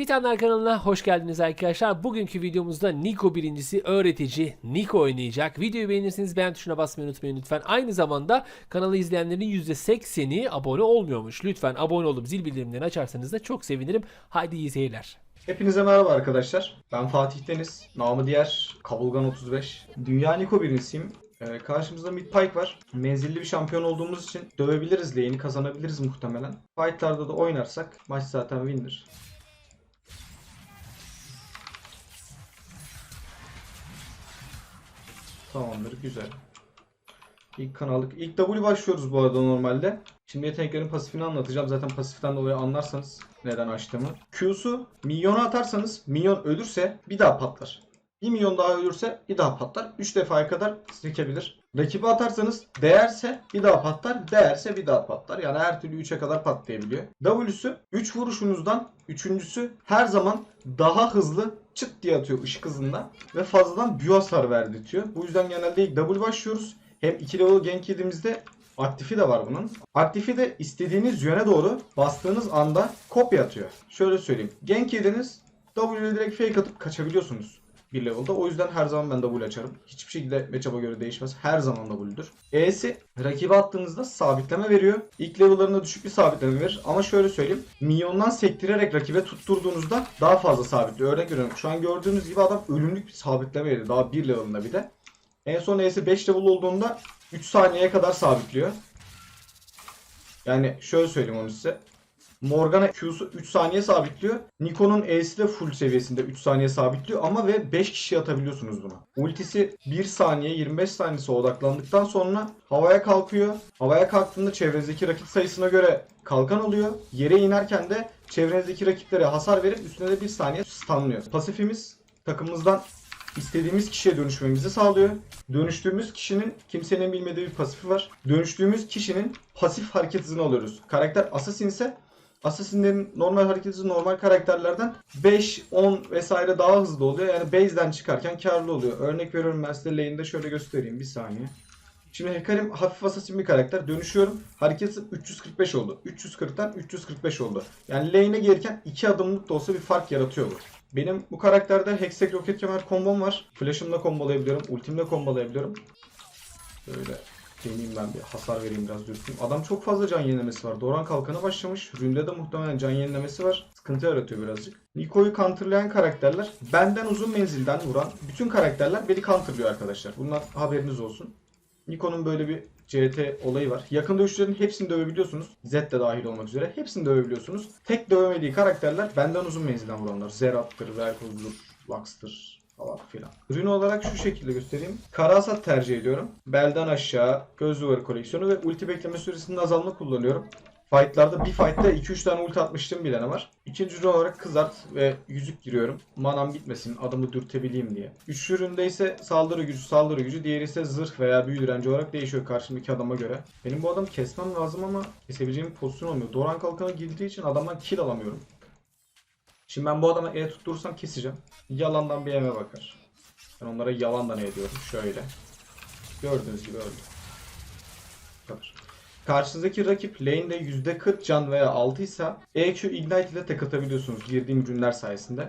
Titanlar kanalına hoş geldiniz arkadaşlar. Bugünkü videomuzda Niko birincisi öğretici Niko oynayacak. Videoyu beğenirseniz beğen tuşuna basmayı unutmayın lütfen. Aynı zamanda kanalı izleyenlerin %80'i abone olmuyormuş. Lütfen abone olup zil bildirimlerini açarsanız da çok sevinirim. Haydi iyi seyirler. Hepinize merhaba arkadaşlar. Ben Fatih Deniz. Namı diğer Kavulgan 35. Dünya Niko birincisiyim. Ee, karşımızda Mid Pike var. Menzilli bir şampiyon olduğumuz için dövebiliriz lane'i kazanabiliriz muhtemelen. Fight'larda da oynarsak maç zaten win'dir. Tamamdır güzel. İlk kanallık. İlk W başlıyoruz bu arada normalde. Şimdi yeteneklerin pasifini anlatacağım. Zaten pasiften dolayı anlarsanız neden açtığımı. Q'su minyona atarsanız minyon ölürse bir daha patlar. Bir milyon daha ölürse bir daha patlar. 3 defaya kadar sekebilir. Rakibi atarsanız değerse bir daha patlar. Değerse bir daha patlar. Yani her türlü 3'e kadar patlayabiliyor. W'su 3 vuruşunuzdan üçüncüsü her zaman daha hızlı çıt diye atıyor ışık hızında. Ve fazladan büyü hasar verdirtiyor. Bu yüzden genelde ilk W başlıyoruz. Hem 2 level gank yediğimizde aktifi de var bunun. Aktifi de istediğiniz yöne doğru bastığınız anda kopya atıyor. Şöyle söyleyeyim. Gank yediniz W'ye direkt fake atıp kaçabiliyorsunuz bir level'da. O yüzden her zaman ben W açarım. Hiçbir şekilde matchup'a göre değişmez. Her zaman W'dur. E'si rakibe attığınızda sabitleme veriyor. İlk level'larında düşük bir sabitleme verir. Ama şöyle söyleyeyim. Minyondan sektirerek rakibe tutturduğunuzda daha fazla sabitliyor. Örnek veriyorum. Şu an gördüğünüz gibi adam ölümlük bir sabitleme veriyor. Daha bir level'ında bir de. En son E'si 5 level olduğunda 3 saniyeye kadar sabitliyor. Yani şöyle söyleyeyim onu size. Morgana Q'su 3 saniye sabitliyor. Niko'nun E'si de full seviyesinde 3 saniye sabitliyor ama ve 5 kişi atabiliyorsunuz buna. Ultisi 1 saniye 25 saniyesi odaklandıktan sonra havaya kalkıyor. Havaya kalktığında çevrenizdeki rakip sayısına göre kalkan alıyor. Yere inerken de çevrenizdeki rakiplere hasar verip üstüne de 1 saniye stunlıyor. Pasifimiz takımımızdan istediğimiz kişiye dönüşmemizi sağlıyor. Dönüştüğümüz kişinin kimsenin bilmediği bir pasifi var. Dönüştüğümüz kişinin pasif hareket hızını alıyoruz. Karakter assassin ise Assassin'lerin normal hareket hızı normal karakterlerden 5, 10 vesaire daha hızlı oluyor. Yani base'den çıkarken karlı oluyor. Örnek veriyorum ben size lane'de şöyle göstereyim bir saniye. Şimdi Hekarim hafif assassin bir karakter. Dönüşüyorum. Hareket hızı 345 oldu. 340'tan 345 oldu. Yani lane'e gelirken 2 adımlık da olsa bir fark yaratıyor bu. Benim bu karakterde Hextech Roket Kemer kombom var. Flash'ımla kombolayabiliyorum. Ultimle kombolayabiliyorum. Böyle deneyeyim ben bir hasar vereyim biraz dürteyim. Adam çok fazla can yenilemesi var. Doran kalkanı başlamış. Ründe de muhtemelen can yenilemesi var. Sıkıntı yaratıyor birazcık. Niko'yu counterlayan karakterler benden uzun menzilden vuran bütün karakterler beni counterlıyor arkadaşlar. Bundan haberiniz olsun. Niko'nun böyle bir CT olayı var. Yakın dövüşçülerin hepsini dövebiliyorsunuz. Z de dahil olmak üzere. Hepsini dövebiliyorsunuz. Tek dövemediği karakterler benden uzun menzilden vuranlar. Zerat'tır, Velkoz'dur, Lux'tır falan filan. Ürün olarak şu şekilde göstereyim. Kara hasat tercih ediyorum. Belden aşağı göz duvarı koleksiyonu ve ulti bekleme süresinin azalma kullanıyorum. Fight'larda bir fight'ta 2-3 tane ulti atmıştım bile ne var. İkinci ürün olarak kızart ve yüzük giriyorum. Manam bitmesin, adamı dürtebileyim diye. Üçüncü üründe ise saldırı gücü, saldırı gücü. Diğeri ise zırh veya büyü direnci olarak değişiyor karşımdaki adama göre. Benim bu adamı kesmem lazım ama kesebileceğim pozisyon olmuyor. Doran kalkanı girdiği için adamdan kill alamıyorum. Şimdi ben bu adama E tutturursam keseceğim. Yalandan bir eme bakar. Ben onlara yalandan E diyorum. Şöyle. Gördüğünüz gibi öldü. Kadar. Karşınızdaki rakip lane'de %40 can veya 6 ise EQ Ignite ile tek atabiliyorsunuz girdiğim ürünler sayesinde.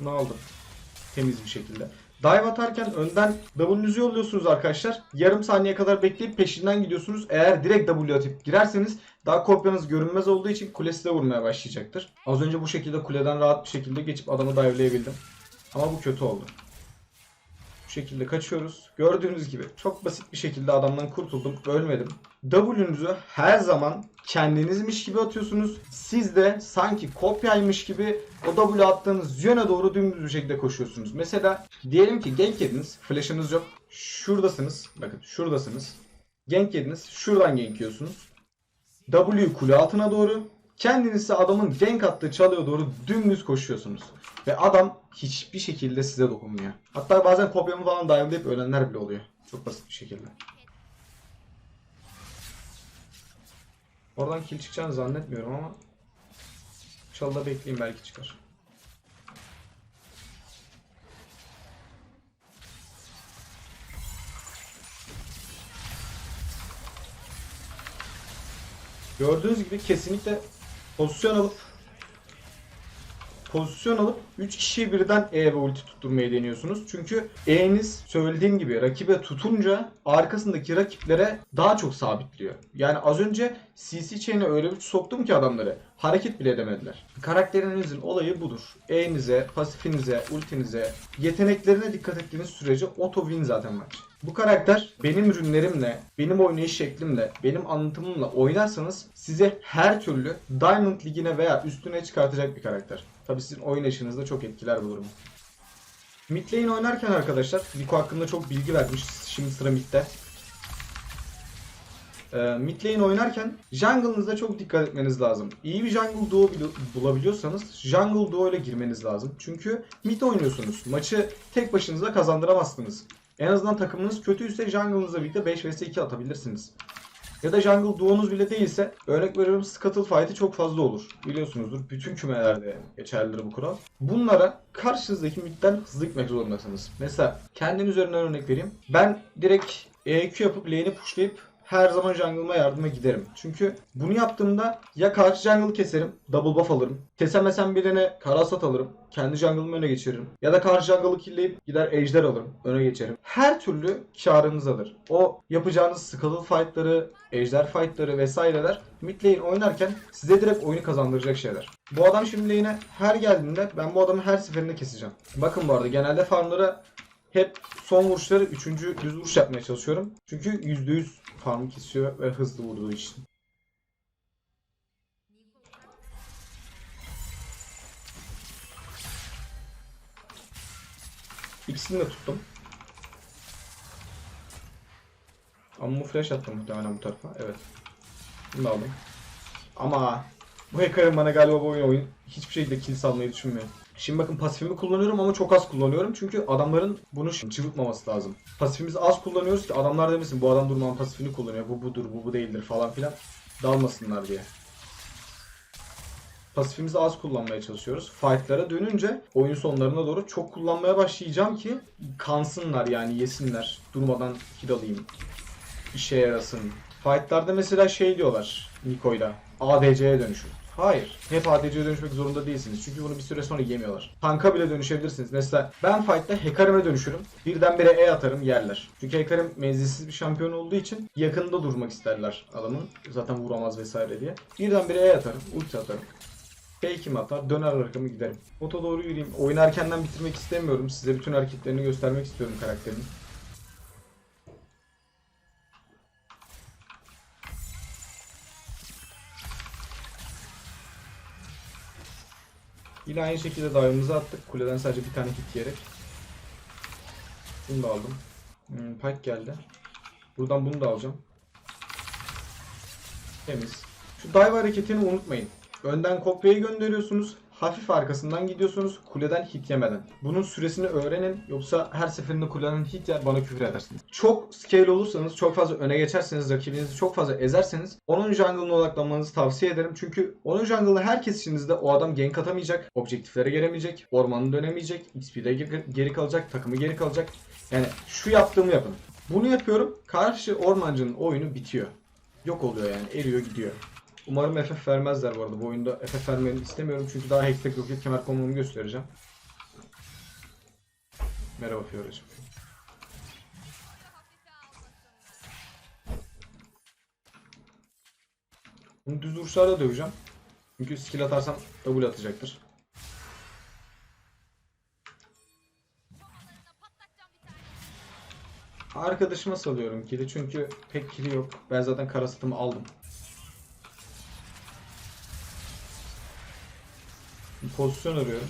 Bunu aldım. Temiz bir şekilde. Dive atarken önden W'nuzu yolluyorsunuz arkadaşlar. Yarım saniye kadar bekleyip peşinden gidiyorsunuz. Eğer direkt W atıp girerseniz daha kopyanız görünmez olduğu için kulesine vurmaya başlayacaktır. Az önce bu şekilde kuleden rahat bir şekilde geçip adamı diveleyebildim. Ama bu kötü oldu. Şekilde kaçıyoruz. Gördüğünüz gibi çok basit bir şekilde adamdan kurtuldum. Ölmedim. W'nuzu her zaman kendinizmiş gibi atıyorsunuz. Siz de sanki kopyaymış gibi o W attığınız yöne doğru dümdüz bir şekilde koşuyorsunuz. Mesela diyelim ki gank yediniz. Flash'ınız yok. Şuradasınız. Bakın şuradasınız. Gank yediniz. Şuradan gank. W kule altına doğru. Kendinizi adamın gank attığı çalıya doğru dümdüz koşuyorsunuz. Ve adam hiçbir şekilde size dokunmuyor. Hatta bazen kopyamı falan dive'layıp ölenler bile oluyor. Çok basit bir şekilde. Oradan kill çıkacağını zannetmiyorum ama çalıda bekleyeyim belki çıkar. Gördüğünüz gibi kesinlikle pozisyon alıp pozisyon alıp 3 kişiyi birden E ve ulti tutturmayı deniyorsunuz. Çünkü E'niz söylediğim gibi rakibe tutunca arkasındaki rakiplere daha çok sabitliyor. Yani az önce CC chain'e öyle bir soktum ki adamları hareket bile edemediler. Karakterinizin olayı budur. E'nize, pasifinize, ultinize, yeteneklerine dikkat ettiğiniz sürece auto win zaten maç. Bu karakter benim ürünlerimle, benim oynayış şeklimle, benim anlatımımla oynarsanız size her türlü Diamond Ligi'ne veya üstüne çıkartacak bir karakter. Tabi sizin oynayışınızda çok etkiler bu durum. Mid lane oynarken arkadaşlar, Rico hakkında çok bilgi vermiş. Şimdi sıra midde. Ee, mid lane oynarken jungle'ınıza çok dikkat etmeniz lazım. İyi bir jungle duo bul- bulabiliyorsanız jungle duo ile girmeniz lazım. Çünkü mid oynuyorsunuz. Maçı tek başınıza kazandıramazsınız. En azından takımınız kötüyse jungle'ınızla birlikte 5 vs 2 atabilirsiniz. Ya da jungle duonuz bile değilse örnek veriyorum Scuttle fight'i çok fazla olur. Biliyorsunuzdur bütün kümelerde geçerlidir bu kural. Bunlara karşınızdaki midden hızlı gitmek zorundasınız. Mesela kendim üzerinden örnek vereyim. Ben direkt EQ yapıp lane'i pushlayıp her zaman jungle'ıma yardıma giderim. Çünkü bunu yaptığımda ya karşı jungle keserim, double buff alırım. Kesemesem birine karasat alırım. Kendi jungle'ımı öne geçiririm. Ya da karşı jungle'ı killleyip gider ejder alırım. Öne geçerim. Her türlü karınız alır. O yapacağınız scuttle fight'ları, ejder fight'ları vesaireler mid lane oynarken size direkt oyunu kazandıracak şeyler. Bu adam şimdi lane'e her geldiğinde ben bu adamı her seferinde keseceğim. Bakın bu arada genelde farmlara hep son vuruşları 3. düz vuruş yapmaya çalışıyorum. Çünkü %100 farmı kesiyor ve hızlı vurduğu için. İkisini de tuttum. Ama flash attım muhtemelen bu tarafa. Evet. Bunu da aldım. Ama bu hacker'ın bana galiba bu oyun, oyun hiçbir şekilde kill salmayı düşünmüyor. Şimdi bakın pasifimi kullanıyorum ama çok az kullanıyorum. Çünkü adamların bunu çıvıtmaması lazım. Pasifimizi az kullanıyoruz ki adamlar demesin bu adam durmadan pasifini kullanıyor. Bu budur, bu bu değildir falan filan. Dalmasınlar diye. Pasifimizi az kullanmaya çalışıyoruz. Fight'lara dönünce oyun sonlarına doğru çok kullanmaya başlayacağım ki kansınlar yani yesinler. Durmadan kill alayım. İşe yarasın. Fight'larda mesela şey diyorlar Niko'yla. ADC'ye dönüşün. Hayır. Hep ADC'ye dönüşmek zorunda değilsiniz. Çünkü bunu bir süre sonra yemiyorlar. Tanka bile dönüşebilirsiniz. Mesela ben fight'ta Hecarim'e dönüşürüm. Birdenbire E atarım yerler. Çünkü Hecarim menzilsiz bir şampiyon olduğu için yakında durmak isterler adamın. Zaten vuramaz vesaire diye. Birdenbire E atarım. Ulti atarım. Fake'imi atar, döner arkamı giderim. Bota doğru yürüyeyim. Oyunu erkenden bitirmek istemiyorum. Size bütün hareketlerini göstermek istiyorum karakterin. Yine aynı şekilde dive'ımızı attık. Kuleden sadece bir tane hit yiyerek. Bunu da aldım. Hmm, Pike geldi. Buradan bunu da alacağım. Temiz. Şu dive hareketini unutmayın. Önden kopyayı gönderiyorsunuz. Hafif arkasından gidiyorsunuz kuleden hit yemeden. Bunun süresini öğrenin yoksa her seferinde kuleden hit yer bana küfür edersiniz. Çok scale olursanız, çok fazla öne geçerseniz, rakibinizi çok fazla ezerseniz onun jungle'ına odaklanmanızı tavsiye ederim. Çünkü onun jungle'ını her kesişinizde o adam gank atamayacak, objektiflere gelemeyecek, ormanı dönemeyecek, XP'de geri kalacak, takımı geri kalacak. Yani şu yaptığımı yapın. Bunu yapıyorum. Karşı ormancının oyunu bitiyor. Yok oluyor yani. Eriyor gidiyor. Umarım FF vermezler bu arada. Bu oyunda FF vermeni istemiyorum çünkü daha hackback roket kemer konumu göstereceğim. Merhaba Fiora'cığım. Bunu düz vuruşlarla döveceğim. Çünkü skill atarsam W atacaktır. Arkadaşıma salıyorum kili çünkü pek kili yok. Ben zaten karasatımı aldım. Pozisyon arıyorum.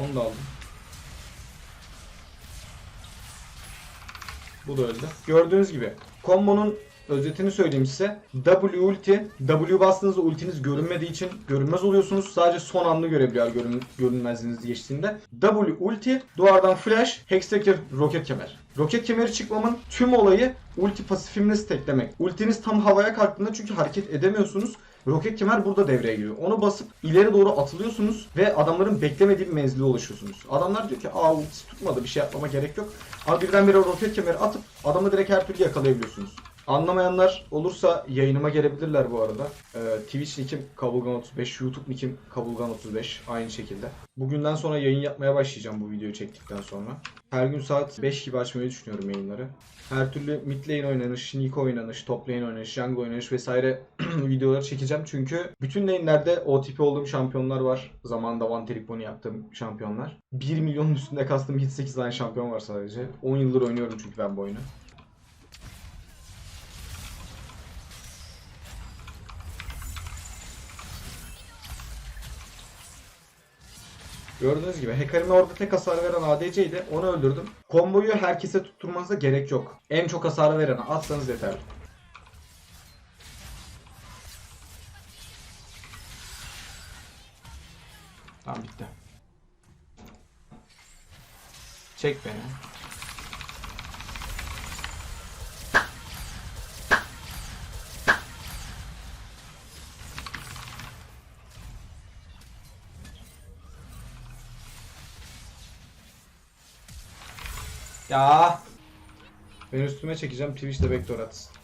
Onu da aldım. Bu da öldü. Gördüğünüz gibi kombonun özetini söyleyeyim size. W ulti. W bastığınızda ultiniz görünmediği için görünmez oluyorsunuz. Sadece son anını görebiliyor görün, görünmezliğiniz geçtiğinde. W ulti, duvardan flash, hextech roket kemer. Roket kemeri çıkmamın tüm olayı ulti pasifimle steklemek. Ultiniz tam havaya kalktığında çünkü hareket edemiyorsunuz. roket kemer burada devreye giriyor. Onu basıp ileri doğru atılıyorsunuz ve adamların beklemediği bir menzile ulaşıyorsunuz. Adamlar diyor ki aa ultisi tutmadı bir şey yapmama gerek yok. Ama birdenbire roket kemeri atıp adamı direkt her türlü yakalayabiliyorsunuz. Anlamayanlar olursa yayınıma gelebilirler bu arada. Ee, Twitch nickim Kabulgan35, YouTube nickim Kabulgan35 aynı şekilde. Bugünden sonra yayın yapmaya başlayacağım bu videoyu çektikten sonra. Her gün saat 5 gibi açmayı düşünüyorum yayınları. Her türlü mid lane oynanış, Niko oynanış, top lane oynanış, jungle oynanış vesaire videoları çekeceğim. Çünkü bütün lane'lerde OTP olduğum şampiyonlar var. Zamanında Trick Pony yaptığım şampiyonlar. 1 milyonun üstünde kastım hit 8 tane şampiyon var sadece. 10 yıldır oynuyorum çünkü ben bu oyunu. Gördüğünüz gibi Hecarim'e orada tek hasar veren ADC'ydi. Onu öldürdüm. Komboyu herkese tutturmanıza gerek yok. En çok hasar verene atsanız yeterli. Tamam bitti. Çek beni. Ya. Ben üstüme çekeceğim Twitch'te backdoor atsın.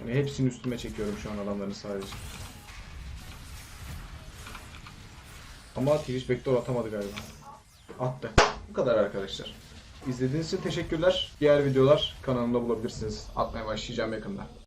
Yani hepsini üstüme çekiyorum şu an adamların sadece. Ama Twitch backdoor atamadı galiba. Attı. Bu kadar arkadaşlar. İzlediğiniz için teşekkürler. Diğer videolar kanalımda bulabilirsiniz. Atmaya başlayacağım yakında.